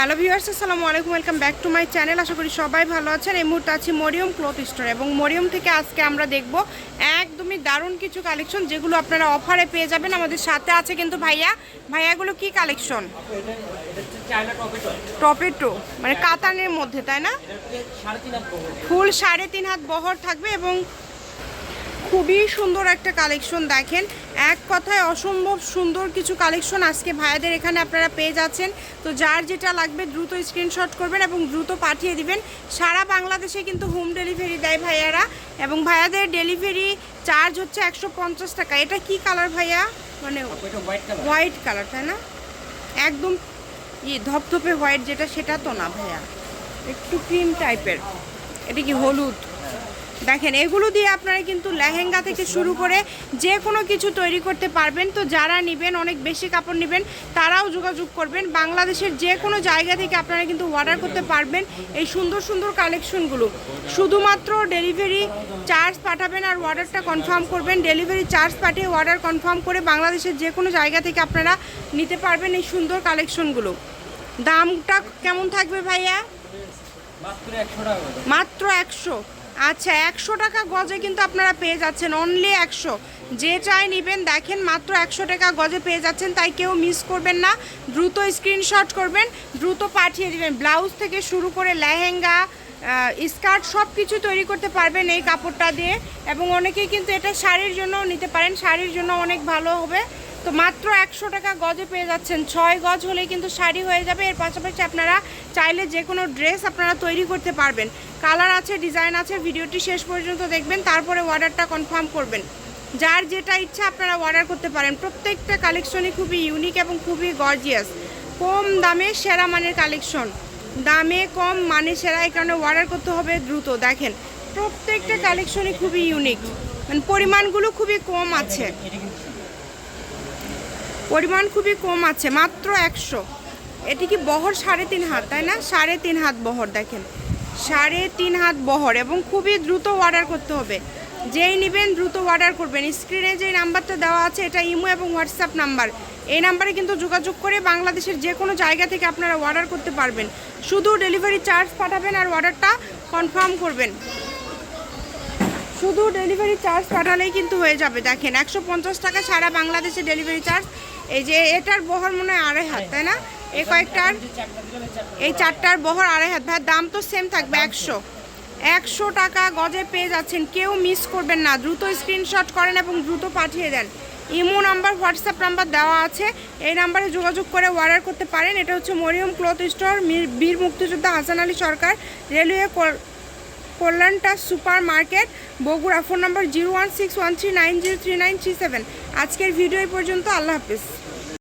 Hello viewers আসসালামু আলাইকুম welcome back to my channel. আশা করি সবাই ভালো আছেন। এই মুহূর্তে আছি মরিয়ম ক্লথ স্টোর এবং মরিয়ম থেকে আজকে আমরা দেখব একদমই দারুণ কিছু কালেকশন যেগুলো আপনারা অফারে পেয়ে যাবেন। আমাদের সাথে আছে কিন্তু ভাইয়া। ভাইয়াগুলো কি কালেকশন টপেটো মানে কাতানের মধ্যে তাই না? ফুল সাড়ে তিন হাত বহর থাকবে এবং খুবই সুন্দর একটা কালেকশন দেখেন। এক কথায় অসম্ভব সুন্দর কিছু কালেকশন আজকে ভাইয়াদের এখানে আপনারা পেয়ে যাচ্ছেন। তো যার যেটা লাগবে দ্রুত স্ক্রিনশট করবেন এবং দ্রুত পাঠিয়ে দিবেন। সারা বাংলাদেশে কিন্তু হোম ডেলিভারি দেয় ভাইয়ারা এবং ভাইয়াদের ডেলিভারি চার্জ হচ্ছে একশো পঞ্চাশ টাকা। এটা কি কালার ভাইয়া? মানে হোয়াইট কালার তাই না? একদম ই ধপধপে হোয়াইট যেটা সেটা তো না ভাইয়া। একটু ক্রিম টাইপের এটা কি হলুদ? দেখেন এগুলো দিয়ে আপনারা কিন্তু লেহেঙ্গা থেকে শুরু করে যে কোনো কিছু তৈরি করতে পারবেন। তো যারা নেবেন অনেক বেশি কাপড় নেবেন তারাও যোগাযোগ করবেন। বাংলাদেশের যে কোনো জায়গা থেকে আপনারা কিন্তু অর্ডার করতে পারবেন এই সুন্দর সুন্দর কালেকশনগুলো। শুধুমাত্র ডেলিভারি চার্জ পাঠাবেন আর অর্ডারটা কনফার্ম করবেন। ডেলিভারি চার্জ পাঠিয়ে অর্ডার কনফার্ম করে বাংলাদেশের যে কোনো জায়গা থেকে আপনারা নিতে পারবেন এই সুন্দর কালেকশনগুলো। দামটা কেমন থাকবে ভাইয়া? মাত্র একশো। আচ্ছা একশো টাকা গজে কিন্তু আপনারা পেয়ে যাচ্ছেন অনলি একশো। যে চাই নেবেন, দেখেন মাত্র একশো টাকা গজে পেয়ে যাচ্ছেন, তাই কেউ মিস করবেন না। দ্রুত স্ক্রিনশট করবেন, দ্রুত পাঠিয়ে দেবেন। ব্লাউজ থেকে শুরু করে লেহেঙ্গা স্কার্ট সব কিছু তৈরি করতে পারবেন এই কাপড়টা দিয়ে। এবং অনেকেই কিন্তু এটা শাড়ির জন্যও নিতে পারেন, শাড়ির জন্য অনেক ভালো হবে। তো মাত্র একশো টাকা গজে পেয়ে যাচ্ছেন। ছয় গজ হলেই কিন্তু শাড়ি হয়ে যাবে। এর পাশাপাশি আপনারা চাইলে যে কোনো ড্রেস আপনারা তৈরি করতে পারবেন। কালার আছে, ডিজাইন আছে, ভিডিওটি শেষ পর্যন্ত দেখবেন, তারপরে অর্ডারটা কনফার্ম করবেন। যার যেটা ইচ্ছা আপনারা অর্ডার করতে পারেন। প্রত্যেকটা কালেকশনই খুবই ইউনিক এবং খুবই গর্জিয়াস কম দামে সেরা মানের কালেকশন। দামে কম মানে সেরা, এই কারণে অর্ডার করতে হবে দ্রুত। দেখেন, প্রত্যেকটা কালেকশনই খুবই ইউনিক মানে পরিমাণগুলো খুবই কম আছে। পরিমাণ খুবই কম আছে, মাত্র একশো। এটি কি বহর সাড়ে তিন হাত, তাই না? সাড়ে তিন হাত বহর, দেখেন। সাড়ে তিন হাত বহর এবং খুবই দ্রুত অর্ডার করতে হবে। যেই নেবেন দ্রুত অর্ডার করবেন। স্ক্রিনে যে নাম্বারটা দেওয়া আছে, এটা ইমো এবং হোয়াটসঅ্যাপ নাম্বার। এই নাম্বারে কিন্তু যোগাযোগ করে বাংলাদেশের যে কোনো জায়গা থেকে আপনারা অর্ডার করতে পারবেন। শুধু ডেলিভারি চার্জ পাঠাবেন আর অর্ডারটা কনফার্ম করবেন। শুধু ডেলিভারি চার্জ পাঠালেই কিন্তু হয়ে যাবে, দেখেন। একশো পঞ্চাশ টাকা সারা বাংলাদেশে ডেলিভারি চার্জ এই যে এটার বহর মনে হয় আড়াই হাত তাই না? এই কয়েকটার এই চারটার বহর আড়াই হাত। ভাই দাম তো সেম থাকবে একশো। একশো টাকা গজে পেয়ে যাচ্ছেন। কেউ মিস করবেন না। দ্রুত স্ক্রিনশট করেন এবং দ্রুত পাঠিয়ে দেন। ইমো নাম্বার হোয়াটসঅ্যাপ নাম্বার দেওয়া আছে। এই নাম্বারে যোগাযোগ করে অর্ডার করতে পারেন। এটা হচ্ছে মরিয়ম ক্লথ স্টোর বীর মুক্তিযোদ্ধা হাসান আলী সরকার রেলওয়ে কল- কল্যাণটা super market Bogura. Phone number zero one six one three nine zero three nine three seven. আজকের ভিডিও এই পর্যন্ত। আল্লাহ হাফিজ।